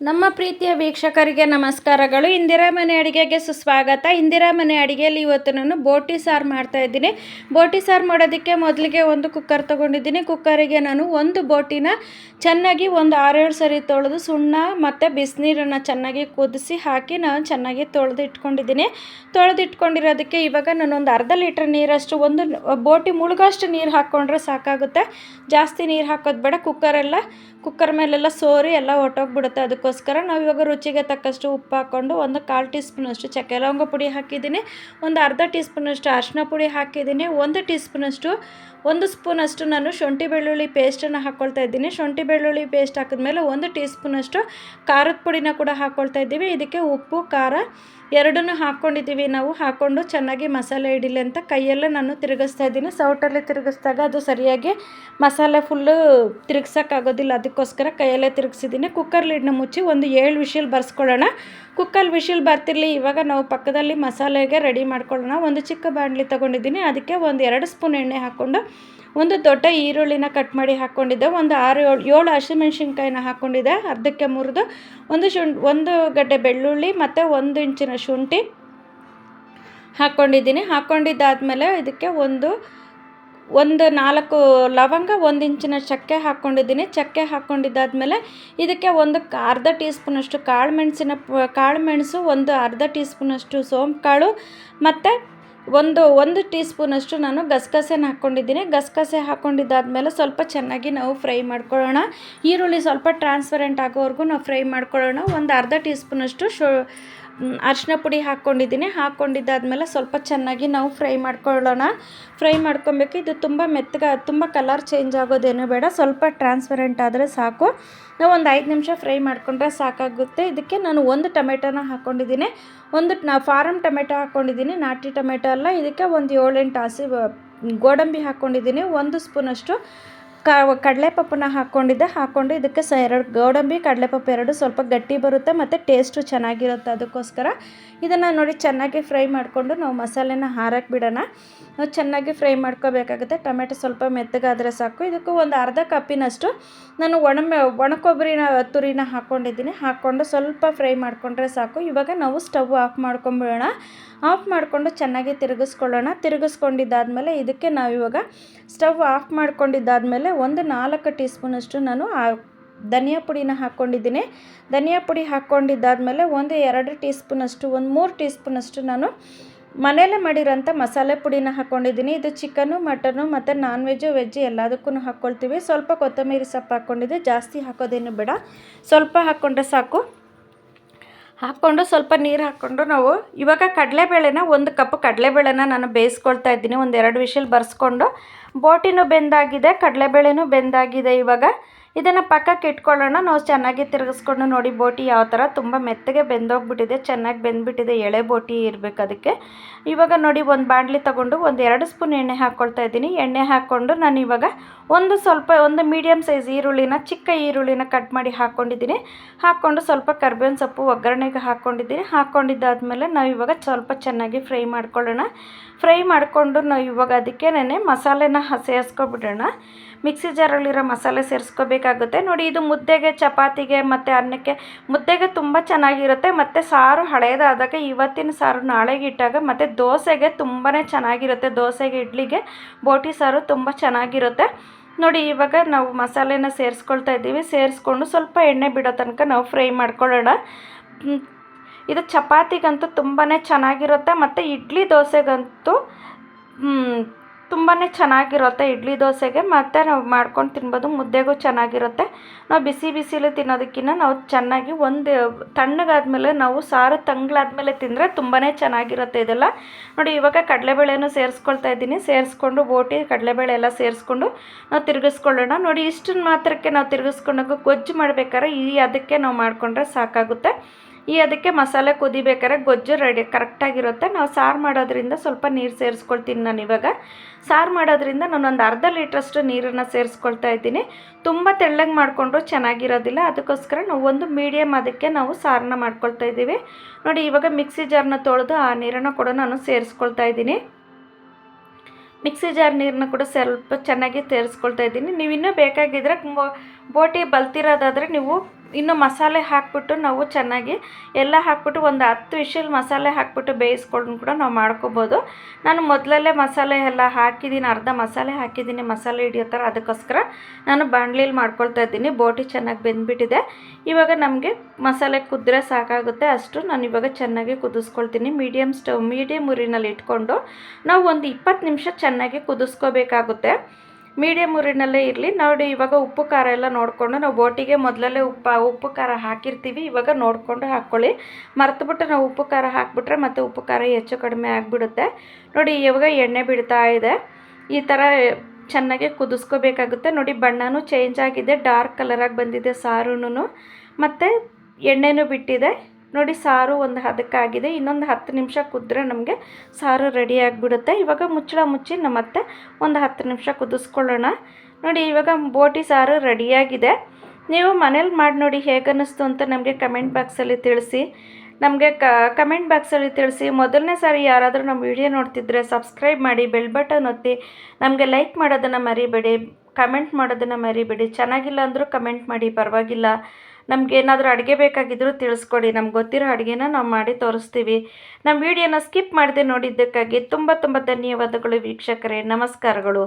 ನಮ್ಮ ಪ್ರೀತಿಯ ವೀಕ್ಷಕರಿಗೆ ನಮಸ್ಕಾರಗಳು. ಇಂದಿರಾ ಮನೆ ಅಡುಗೆಗೆ ಸುಸ್ವಾಗತ. ಇಂದಿರಾ ಮನೆ ಅಡುಗೆಯಲ್ಲಿ ಇವತ್ತು ನಾನು ಬೋಟಿ ಸಾರು ಮಾಡ್ತಾ ಇದ್ದೀನಿ. ಬೋಟಿ ಸಾರು ಮಾಡೋದಕ್ಕೆ ಮೊದಲಿಗೆ ಒಂದು ಕುಕ್ಕರ್ ತೊಗೊಂಡಿದ್ದೀನಿ. ಕುಕ್ಕರಿಗೆ ನಾನು ಒಂದು ಬೋಟಿನ ಚೆನ್ನಾಗಿ ಒಂದು ಆರೇಳು ಸರಿ ತೊಳೆದು ಸುಣ್ಣ ಮತ್ತು ಬಿಸಿನೀರನ್ನು ಚೆನ್ನಾಗಿ ಕುದಿಸಿ ಹಾಕಿ ನಾನು ಚೆನ್ನಾಗಿ ತೊಳೆದು ಇಟ್ಕೊಂಡಿದ್ದೀನಿ ತೊಳೆದು ಇಟ್ಕೊಂಡಿರೋದಕ್ಕೆ ಇವಾಗ ನಾನು ಒಂದು ಅರ್ಧ ಲೀಟ್ರ್ ನೀರಷ್ಟು ಒಂದು ಬೋಟಿ ಮುಳುಗೋಷ್ಟು ನೀರು ಹಾಕ್ಕೊಂಡ್ರೆ ಸಾಕಾಗುತ್ತೆ. ಜಾಸ್ತಿ ನೀರು ಹಾಕೋದು ಬೇಡ. ಕುಕ್ಕರೆಲ್ಲ ಕುಕ್ಕರ್ ಮೇಲೆಲ್ಲ ಸೋರಿ ಎಲ್ಲ ಹೊಟ್ಟೋಗ್ಬಿಡುತ್ತೆ ಅದಕ್ಕೋಸ್ಕರ ನಾವು ಇವಾಗ ರುಚಿಗೆ ತಕ್ಕಷ್ಟು ಉಪ್ಪು ಹಾಕ್ಕೊಂಡು ಒಂದು ಕಾಲು ಟೀ ಸ್ಪೂನಷ್ಟು ಚಕ್ಕೆ ಲವಂಗ ಪುಡಿ ಹಾಕಿದ್ದೀನಿ. ಒಂದು ಅರ್ಧ ಟೀ ಸ್ಪೂನಷ್ಟು ಅರಿಶಿನ ಪುಡಿ ಹಾಕಿದ್ದೀನಿ. ಒಂದು ಟೀ ಸ್ಪೂನಷ್ಟು ಒಂದು ಸ್ಪೂನಷ್ಟು ನಾನು ಶುಂಠಿ ಬೆಳ್ಳುಳ್ಳಿ ಪೇಸ್ಟನ್ನು ಹಾಕ್ಕೊಳ್ತಾ ಇದ್ದೀನಿ. ಶುಂಠಿ ಬೆಳ್ಳುಳ್ಳಿ ಪೇಸ್ಟ್ ಹಾಕಿದ್ಮೇಲೆ ಒಂದು ಟೀ ಸ್ಪೂನಷ್ಟು ಖಾರದ ಪುಡಿನ ಕೂಡ ಹಾಕ್ಕೊಳ್ತಾ ಇದ್ದೀವಿ. ಇದಕ್ಕೆ ಉಪ್ಪು, ಖಾರ ಎರಡನ್ನೂ ಹಾಕ್ಕೊಂಡಿದ್ದೀವಿ ನಾವು. ಹಾಕ್ಕೊಂಡು ಚೆನ್ನಾಗಿ ಮಸಾಲೆ ಹಿಡಿಲಿ ಅಂತ ಕೈಯಲ್ಲೇ ನಾನು ತಿರುಗಿಸ್ತಾ ಇದ್ದೀನಿ. ಸೌಟಲ್ಲಿ ತಿರುಗಿಸಿದಾಗ ಅದು ಸರಿಯಾಗಿ ಮಸಾಲೆ ಫುಲ್ಲು ತಿರುಗ್ಸೋಕ್ಕಾಗೋದಿಲ್ಲ. ಅದಕ್ಕೋಸ್ಕರ ಕೈಯಲ್ಲೇ ತಿರುಗಿಸಿದ್ದೀನಿ. ಕುಕ್ಕರ್ ಲೀಡ್ನ ಮುಚ್ಚಿ ಒಂದು ಏಳು ವಿಷಲ್ ಬರ್ಸ್ಕೊಳ್ಳೋಣ. ಕುಕ್ಕಲ್ಲಿ ವಿಷಲ್ ಬರ್ತಿರಲಿ, ಇವಾಗ ನಾವು ಪಕ್ಕದಲ್ಲಿ ಮಸಾಲೆಗೆ ರೆಡಿ ಮಾಡ್ಕೊಳ್ಳೋಣ. ಒಂದು ಚಿಕ್ಕ ಬಾಣಲಿ ತೊಗೊಂಡಿದ್ದೀನಿ. ಅದಕ್ಕೆ ಒಂದು ಎರಡು ಸ್ಪೂನ್ ಎಣ್ಣೆ ಹಾಕ್ಕೊಂಡು, ಒಂದು ದೊಡ್ಡ ಈರುಳ್ಳಿನ ಕಟ್ ಮಾಡಿ ಹಾಕ್ಕೊಂಡಿದ್ದೆ. ಒಂದು ಆರು ಏಳು ಏಳು ಹಸಿಮೆಣ್ಸಿನ್ಕಾಯಿನ ಹಾಕ್ಕೊಂಡಿದ್ದೆ. ಅರ್ಧಕ್ಕೆ ಮುರಿದು, ಒಂದು ಶುಂ ಒಂದು ಗಡ್ಡೆ ಬೆಳ್ಳುಳ್ಳಿ ಮತ್ತು ಒಂದು ಇಂಚಿನ ಶುಂಠಿ ಹಾಕ್ಕೊಂಡಿದ್ದೀನಿ. ಹಾಕ್ಕೊಂಡಿದ್ದಾದಮೇಲೆ ಇದಕ್ಕೆ ಒಂದು ಒಂದು ನಾಲ್ಕು ಲವಂಗ, ಒಂದು ಇಂಚಿನ ಚಕ್ಕೆ ಹಾಕ್ಕೊಂಡಿದ್ದೀನಿ. ಚಕ್ಕೆ ಹಾಕ್ಕೊಂಡಿದ್ದಾದಮೇಲೆ ಇದಕ್ಕೆ ಒಂದು ಅರ್ಧ ಟೀ ಸ್ಪೂನಷ್ಟು ಕಾಳು ಮೆಣಸಿನ ಕಾಳು ಮೆಣಸು, ಒಂದು ಅರ್ಧ ಟೀ ಸ್ಪೂನಷ್ಟು ಸೋಂಪು ಕಾಳು, ಮತ್ತು ಒಂದು ಒಂದು ಟೀ ಸ್ಪೂನಷ್ಟು ನಾನು ಗಸಗಸೆನ ಹಾಕ್ಕೊಂಡಿದ್ದೀನಿ. ಗಸಗಸೆ ಹಾಕ್ಕೊಂಡಿದ್ದಾದಮೇಲೆ ಸ್ವಲ್ಪ ಚೆನ್ನಾಗಿ ನಾವು ಫ್ರೈ ಮಾಡ್ಕೊಳ್ಳೋಣ. ಈರುಳ್ಳಿ ಸ್ವಲ್ಪ ಟ್ರಾನ್ಸ್ಪರೆಂಟ್ ಆಗೋವರೆಗೂ ನಾವು ಫ್ರೈ ಮಾಡ್ಕೊಳ್ಳೋಣ. ಒಂದು ಅರ್ಧ ಟೀ ಸ್ಪೂನಷ್ಟು ಶು ಅರಿಶಿನ ಪುಡಿ ಹಾಕ್ಕೊಂಡಿದ್ದೀನಿ. ಹಾಕ್ಕೊಂಡಿದ್ದಾದಮೇಲೆ ಸ್ವಲ್ಪ ಚೆನ್ನಾಗಿ ನಾವು ಫ್ರೈ ಮಾಡ್ಕೊಳ್ಳೋಣ. ಫ್ರೈ ಮಾಡ್ಕೊಬೇಕು. ಇದು ತುಂಬ ಮೆತ್ತಗೆ, ತುಂಬ ಕಲರ್ ಚೇಂಜ್ ಆಗೋದೇನು ಬೇಡ. ಸ್ವಲ್ಪ ಟ್ರಾನ್ಸ್ಪರೆಂಟ್ ಆದರೆ ಸಾಕು. ನಾವು ಒಂದು ಐದು ನಿಮಿಷ ಫ್ರೈ ಮಾಡಿಕೊಂಡ್ರೆ ಸಾಕಾಗುತ್ತೆ. ಇದಕ್ಕೆ ನಾನು ಒಂದು ಟೊಮೆಟೊನ ಹಾಕ್ಕೊಂಡಿದ್ದೀನಿ. ಒಂದು ಫಾರಮ್ ಟೊಮೆಟೊ ಹಾಕ್ಕೊಂಡಿದ್ದೀನಿ. ನಾಟಿ ಟೊಮೆಟೊ ಅಲ್ಲ, ಇದಕ್ಕೆ ಒಂದು ಏಳೆಂಟು ಹಸಿ ಗೋಡಂಬಿ ಹಾಕ್ಕೊಂಡಿದ್ದೀನಿ. ಒಂದು ಸ್ಪೂನಷ್ಟು ಕಡಲೆಪಪ್ಪನ ಹಾಕ್ಕೊಂಡಿದ್ದೆ ಹಾಕ್ಕೊಂಡು ಇದಕ್ಕೆ ಸ, ಎರಡು ಗೋಡಂಬಿ, ಕಡಲೆಪಪ್ಪು ಎರಡು ಸ್ವಲ್ಪ ಗಟ್ಟಿ ಬರುತ್ತೆ ಮತ್ತು ಟೇಸ್ಟು ಚೆನ್ನಾಗಿರುತ್ತೆ ಅದಕ್ಕೋಸ್ಕರ. ಇದನ್ನು ನೋಡಿ ಚೆನ್ನಾಗಿ ಫ್ರೈ ಮಾಡಿಕೊಂಡು ನಾವು ಮಸಾಲೆನ ಹಾರಕ್ಕೆ ಬಿಡೋಣ. ನಾವು ಚೆನ್ನಾಗಿ ಫ್ರೈ ಮಾಡ್ಕೋಬೇಕಾಗುತ್ತೆ. ಟೊಮೆಟೊ ಸ್ವಲ್ಪ ಮೆತ್ತಗಾದರೆ ಸಾಕು. ಇದಕ್ಕೂ ಒಂದು ಅರ್ಧ ಕಪ್ಪಿನಷ್ಟು ನಾನು ಒಣ ಕೊಬ್ಬರಿನ ತುರಿನ ಹಾಕ್ಕೊಂಡಿದ್ದೀನಿ ಹಾಕ್ಕೊಂಡು ಸ್ವಲ್ಪ ಫ್ರೈ ಮಾಡಿಕೊಂಡ್ರೆ ಸಾಕು. ಇವಾಗ ನಾವು ಸ್ಟವ್ ಆಫ್ ಮಾಡ್ಕೊಂಬಿಡೋಣ. ಆಫ್ ಮಾಡಿಕೊಂಡು ಚೆನ್ನಾಗಿ ತಿರುಗಿಸ್ಕೊಳ್ಳೋಣ. ತಿರುಗಿಸ್ಕೊಂಡಿದ್ದಾದಮೇಲೆ ಇದಕ್ಕೆ ನಾವು ಇವಾಗ ಸ್ಟವ್ ಆಫ್ ಮಾಡ್ಕೊಂಡಿದ್ದಾದಮೇಲೆ ಒಂದು ನಾಲ್ಕು ಟೀ ಸ್ಪೂನಷ್ಟು ನಾನು ಧನಿಯಾ ಪುಡಿನ ಹಾಕ್ಕೊಂಡಿದ್ದೀನಿ. ಧನಿಯಾ ಪುಡಿ ಹಾಕ್ಕೊಂಡಿದ್ದಾದಮೇಲೆ ಒಂದು ಎರಡು ಟೀ ಸ್ಪೂನಷ್ಟು ಒಂದು ಮೂರು ಟೀ ಸ್ಪೂನಷ್ಟು ನಾನು ಮನೆಯಲ್ಲೇ ಮಾಡಿರೋಂಥ ಮಸಾಲೆ ಪುಡಿನ ಹಾಕ್ಕೊಂಡಿದ್ದೀನಿ. ಇದು ಚಿಕನು, ಮಟನು ಮತ್ತು ನಾನ್ ವೆಜ್ಜು ವೆಜ್ಜು ಎಲ್ಲದಕ್ಕೂ ಹಾಕ್ಕೊಳ್ತೀವಿ. ಸ್ವಲ್ಪ ಕೊತ್ತಂಬರಿ ಸೊಪ್ಪು ಹಾಕ್ಕೊಂಡಿದ್ದೆ. ಜಾಸ್ತಿ ಹಾಕೋದೇನು ಬೇಡ. ಸ್ವಲ್ಪ ಹಾಕ್ಕೊಂಡ್ರೆ ಸಾಕು. ಹಾಕ್ಕೊಂಡು ಸ್ವಲ್ಪ ನೀರು ಹಾಕ್ಕೊಂಡು ನಾವು ಇವಾಗ ಕಡಲೆಬೇಳೆನ ಒಂದು ಕಪ್ ಕಡಲೆಬೇಳೆನ ನಾನು ಬೇಯಿಸ್ಕೊಳ್ತಾ ಇದ್ದೀನಿ. ಒಂದು ಎರಡು ವಿಷಲ್ ಬರ್ಸ್ಕೊಂಡು. ಬೋಟಿನೂ ಬೆಂದಾಗಿದೆ, ಕಡಲೆಬೇಳೆನೂ ಬೆಂದಾಗಿದೆ ಇವಾಗ. ಇದನ್ನು ಪಕ್ಕಕ್ಕೆ ಇಟ್ಕೊಳ್ಳೋಣ. ನಾವು ಚೆನ್ನಾಗಿ ತಿರುಗಿಸ್ಕೊಂಡು ನೋಡಿ, ಬೋಟಿ ಯಾವ ಥರ ತುಂಬ ಮೆತ್ತಗೆ ಬೆಂದೋಗ್ಬಿಟ್ಟಿದೆ, ಚೆನ್ನಾಗಿ ಬೆಂದ್ಬಿಟ್ಟಿದೆ, ಎಳೆ ಬೋಟಿ ಇರಬೇಕು ಅದಕ್ಕೆ. ಇವಾಗ ನೋಡಿ, ಒಂದು ಬಾಣಲಿ ತೊಗೊಂಡು ಒಂದು ಎರಡು ಸ್ಪೂನ್ ಎಣ್ಣೆ ಹಾಕ್ಕೊಳ್ತಾ ಇದ್ದೀನಿ. ಎಣ್ಣೆ ಹಾಕ್ಕೊಂಡು ನಾನು ಇವಾಗ ಒಂದು ಸ್ವಲ್ಪ, ಒಂದು ಮೀಡಿಯಮ್ ಸೈಜ್ ಈರುಳ್ಳಿನ, ಚಿಕ್ಕ ಈರುಳ್ಳಿನ ಕಟ್ ಮಾಡಿ ಹಾಕ್ಕೊಂಡಿದ್ದೀನಿ ಹಾಕ್ಕೊಂಡು ಸ್ವಲ್ಪ ಕರ್ಬೇವಿನ ಸೊಪ್ಪು ಒಗ್ಗರಣೆಗೆ ಹಾಕ್ಕೊಂಡಿದ್ದೀನಿ ಹಾಕ್ಕೊಂಡಿದ್ದಾದಮೇಲೆ ನಾವು ಇವಾಗ ಸ್ವಲ್ಪ ಚೆನ್ನಾಗಿ ಫ್ರೈ ಮಾಡ್ಕೊಳ್ಳೋಣ. ಫ್ರೈ ಮಾಡಿಕೊಂಡು ನಾವು ಇವಾಗ ಅದಕ್ಕೆ ನೆನೆ ಮಸಾಲೆನ ಸೇರಿಸ್ಕೊಬಿಡೋಣ. ಮಿಕ್ಸಿ ಜಾರಲ್ಲಿರೋ ಮಸಾಲೆ ಸೇರಿಸ್ಕೋಬೇಕಾಗುತ್ತೆ ನೋಡಿ, ಇದು ಮುದ್ದೆಗೆ, ಚಪಾತಿಗೆ ಮತ್ತು ಅನ್ನಕ್ಕೆ ಮುದ್ದೆಗೆ ತುಂಬ ಚೆನ್ನಾಗಿರುತ್ತೆ. ಮತ್ತು ಸಾರು ಹಳೇದಾದಾಗ, ಇವತ್ತಿನ ಸಾರು ನಾಳೆಗೆ ಇಟ್ಟಾಗ ಮತ್ತು ದೋಸೆಗೆ ತುಂಬಾ ಚೆನ್ನಾಗಿರುತ್ತೆ. ದೋಸೆಗೆ, ಇಡ್ಲಿಗೆ, ಬೋಟಿ ಸಾರು ತುಂಬ ಚೆನ್ನಾಗಿರುತ್ತೆ. ನೋಡಿ, ಇವಾಗ ನಾವು ಮಸಾಲೆನ ಸೇರಿಸ್ಕೊಳ್ತಾ ಇದ್ದೀವಿ. ಸೇರಿಸ್ಕೊಂಡು ಸ್ವಲ್ಪ ಎಣ್ಣೆ ಬಿಡೋ ತನಕ ನಾವು ಫ್ರೈ ಮಾಡ್ಕೊಳ್ಳೋಣ. ಇದು ಚಪಾತಿಗಂತೂ ತುಂಬಾ ಚೆನ್ನಾಗಿರುತ್ತೆ. ಮತ್ತು ಇಡ್ಲಿ ದೋಸೆಗಂತೂ ತುಂಬಾ ಚೆನ್ನಾಗಿರುತ್ತೆ ಇಡ್ಲಿ ದೋಸೆಗೆ, ಮತ್ತು ನಾವು ಮಾಡ್ಕೊಂಡು ತಿನ್ಬೋದು, ಮುದ್ದೆಗೂ ಚೆನ್ನಾಗಿರುತ್ತೆ. ನಾವು ಬಿಸಿ ಬಿಸಿಲು ತಿನ್ನೋದಕ್ಕಿಂತ ನಾವು ಚೆನ್ನಾಗಿ ಒಂದು ತಣ್ಣಗಾದ್ಮೇಲೆ ನಾವು ಸಾರು ತಂಗ್ಳಾದ್ಮೇಲೆ ತಿಂದರೆ ತುಂಬಾ ಚೆನ್ನಾಗಿರುತ್ತೆ ಇದೆಲ್ಲ. ನೋಡಿ, ಇವಾಗ ಕಡಲೆಬೇಳೆನೂ ಸೇರಿಸ್ಕೊಳ್ತಾ ಇದ್ದೀನಿ. ಸೇರಿಸ್ಕೊಂಡು ಬೋಟಿ ಕಡಲೆಬೇಳೆ ಎಲ್ಲ ಸೇರಿಸ್ಕೊಂಡು ನಾವು ತಿರುಗಿಸ್ಕೊಳ್ಳೋಣ. ನೋಡಿ ಇಷ್ಟನ್ನು ಮಾತ್ರಕ್ಕೆ ನಾವು ತಿರುಗಿಸ್ಕೊಂಡಾಗ ಗೊಜ್ಜು ಮಾಡಬೇಕಾದ್ರೆ ಈ ಅದಕ್ಕೆ ನಾವು ಮಾಡಿಕೊಂಡ್ರೆ ಸಾಕಾಗುತ್ತೆ. ಈ ಅದಕ್ಕೆ ಮಸಾಲೆ ಕುದಿಬೇಕಾದ್ರೆ ಗೊಜ್ಜು ರೆಡಿ ಕರೆಕ್ಟಾಗಿರುತ್ತೆ. ನಾವು ಸಾರು ಮಾಡೋದ್ರಿಂದ ಸ್ವಲ್ಪ ನೀರು ಸೇರಿಸ್ಕೊಳ್ತೀನಿ ನಾನು ಇವಾಗ. ಸಾರು ಮಾಡೋದ್ರಿಂದ ನಾನೊಂದು ಅರ್ಧ ಲೀಟ್ರಷ್ಟು ನೀರನ್ನು ಸೇರಿಸ್ಕೊಳ್ತಾ ಇದ್ದೀನಿ. ತುಂಬ ತೆಳ್ಳಗೆ ಮಾಡಿಕೊಂಡ್ರು ಚೆನ್ನಾಗಿರೋದಿಲ್ಲ. ಅದಕ್ಕೋಸ್ಕರ ನಾವು ಒಂದು ಮೀಡಿಯಮ್ ಅದಕ್ಕೆ ನಾವು ಸಾರನ್ನ ಮಾಡ್ಕೊಳ್ತಾ ಇದ್ದೀವಿ. ನೋಡಿ, ಇವಾಗ ಮಿಕ್ಸಿ ಜಾರ್ನ ತೊಳೆದು ಆ ನೀರನ್ನು ಕೂಡ ನಾನು ಸೇರಿಸ್ಕೊಳ್ತಾ ಇದ್ದೀನಿ. ಮಿಕ್ಸಿ ಜಾರ್ ನೀರನ್ನ ಕೂಡ ಸ್ವಲ್ಪ ಚೆನ್ನಾಗಿ ಸೇರಿಸ್ಕೊಳ್ತಾ ಇದ್ದೀನಿ. ನೀವು ಇನ್ನೂ ಬೇಕಾಗಿದ್ದರೆ ಬೋಟಿ ಬಲ್ತಿರೋದಾದರೆ ನೀವು ಇನ್ನು ಮಸಾಲೆ ಹಾಕ್ಬಿಟ್ಟು ನಾವು ಚೆನ್ನಾಗಿ ಎಲ್ಲ ಹಾಕ್ಬಿಟ್ಟು ಒಂದು ಹತ್ತು ವಿಷಲ್ ಮಸಾಲೆ ಹಾಕ್ಬಿಟ್ಟು ಬೇಯಿಸ್ಕೊಂಡು ಕೂಡ ನಾವು ಮಾಡ್ಕೋಬೋದು. ನಾನು ಮೊದಲಲ್ಲೇ ಮಸಾಲೆ ಎಲ್ಲ ಹಾಕಿದ್ದೀನಿ, ಅರ್ಧ ಮಸಾಲೆ ಹಾಕಿದ್ದೀನಿ, ಮಸಾಲೆ ಹಿಡಿಯೋ ಥರ. ಅದಕ್ಕೋಸ್ಕರ ನಾನು ಬಾಣಲಿಲಿ ಮಾಡ್ಕೊಳ್ತಾ ಇದ್ದೀನಿ. ಬೋಟಿ ಚೆನ್ನಾಗಿ ಬೆಂದ್ಬಿಟ್ಟಿದೆ. ಇವಾಗ ನಮಗೆ ಮಸಾಲೆ ಕುದ್ರೆ ಸಾಕಾಗುತ್ತೆ. ಅಷ್ಟು ನಾನು ಇವಾಗ ಚೆನ್ನಾಗಿ ಕುದಿಸ್ಕೊಳ್ತೀನಿ. ಮೀಡಿಯಮ್ ಸ್ಟವ್ ಮೀಡಿಯಮ್ ಉರಿನಲ್ಲಿ ಇಟ್ಕೊಂಡು ನಾವು ಒಂದು ಇಪ್ಪತ್ತು ನಿಮಿಷ ಚೆನ್ನಾಗಿ ಕುದಿಸ್ಕೋಬೇಕಾಗುತ್ತೆ. ಮೀಡಿಯಮ್ ಊರಿನಲ್ಲೇ ಇರಲಿ. ನೋಡಿ, ಇವಾಗ ಉಪ್ಪು, ಖಾರ ಎಲ್ಲ ನೋಡಿಕೊಂಡು ನಾವು ಬೋಟಿಗೆ ಮೊದಲಲ್ಲೇ ಉಪ್ಪು ಉಪ್ಪು, ಖಾರ ಹಾಕಿರ್ತೀವಿ. ಇವಾಗ ನೋಡಿಕೊಂಡು ಹಾಕ್ಕೊಳ್ಳಿ. ಮರ್ತುಬಿಟ್ಟು ನಾವು ಉಪ್ಪು, ಖಾರ ಹಾಕಿಬಿಟ್ರೆ ಮತ್ತು ಉಪ್ಪು, ಖಾರ ಹೆಚ್ಚು ಕಡಿಮೆ ಆಗಿಬಿಡುತ್ತೆ. ನೋಡಿ, ಇವಾಗ ಎಣ್ಣೆ ಬಿಡ್ತಾ ಇದೆ. ಈ ಥರ ಚೆನ್ನಾಗಿ ಕುದಿಸ್ಕೋಬೇಕಾಗುತ್ತೆ. ನೋಡಿ, ಬಣ್ಣನೂ ಚೇಂಜ್ ಆಗಿದೆ. ಡಾರ್ಕ್ ಕಲರಾಗಿ ಬಂದಿದೆ ಸಾರೂ ಮತ್ತು ಎಣ್ಣೆನೂ ಬಿಟ್ಟಿದೆ. ನೋಡಿ ಸಾರು ಒಂದು ಹದಕ್ಕಾಗಿದೆ, ಇನ್ನೊಂದು ಹತ್ತು ನಿಮಿಷ ಕುದ್ರೆ ನಮಗೆ ಸಾರು ರೆಡಿ ಆಗಿಬಿಡುತ್ತೆ. ಇವಾಗ ಮುಚ್ಚಳ ಮುಚ್ಚಿ ನಮ್ಮ ಮತ್ತೆ ಒಂದು ಹತ್ತು ನಿಮಿಷ ಕುದಿಸ್ಕೊಳ್ಳೋಣ. ನೋಡಿ, ಇವಾಗ ಬೋಟಿ ಸಾರು ರೆಡಿಯಾಗಿದೆ ನೀವು ಮನೇಲಿ ಮಾಡಿ ನೋಡಿ ಹೇಗನ್ನಿಸ್ತು ಅಂತ ನಮಗೆ ಕಮೆಂಟ್ ಬಾಕ್ಸಲ್ಲಿ ತಿಳಿಸಿ. ನಮಗೆ ಕ ಕಮೆಂಟ್ ಬಾಕ್ಸಲ್ಲಿ ತಿಳಿಸಿ. ಮೊದಲನೇ ಸಾರಿ ಯಾರಾದರೂ ನಮ್ಮ ವಿಡಿಯೋ ನೋಡ್ತಿದ್ರೆ ಸಬ್ಸ್ಕ್ರೈಬ್ ಮಾಡಿ ಬೆಲ್ ಬಟನ್ ಒತ್ತಿ. ನಮಗೆ ಲೈಕ್ ಮಾಡೋದನ್ನು ಮರಿಬೇಡಿ ಕಮೆಂಟ್ ಮಾಡೋದನ್ನು ಮರಿಬೇಡಿ. ಚೆನ್ನಾಗಿಲ್ಲ ಅಂದರೂ ಕಮೆಂಟ್ ಮಾಡಿ, ಪರವಾಗಿಲ್ಲ. ನಮಗೇನಾದರೂ ಅಡುಗೆ ಬೇಕಾಗಿದ್ದರೂ ತಿಳಿಸ್ಕೊಡಿ. ನಮ್ಗೆ ಗೊತ್ತಿರೋ ಅಡುಗೆನ ನಾವು ಮಾಡಿ ತೋರಿಸ್ತೀವಿ. ನಮ್ಮ ವಿಡಿಯೋನ ಸ್ಕಿಪ್ ಮಾಡದೆ ನೋಡಿದ್ದಕ್ಕಾಗಿ ತುಂಬ ತುಂಬ ಧನ್ಯವಾದಗಳು ವೀಕ್ಷಕರೇ. ನಮಸ್ಕಾರಗಳು.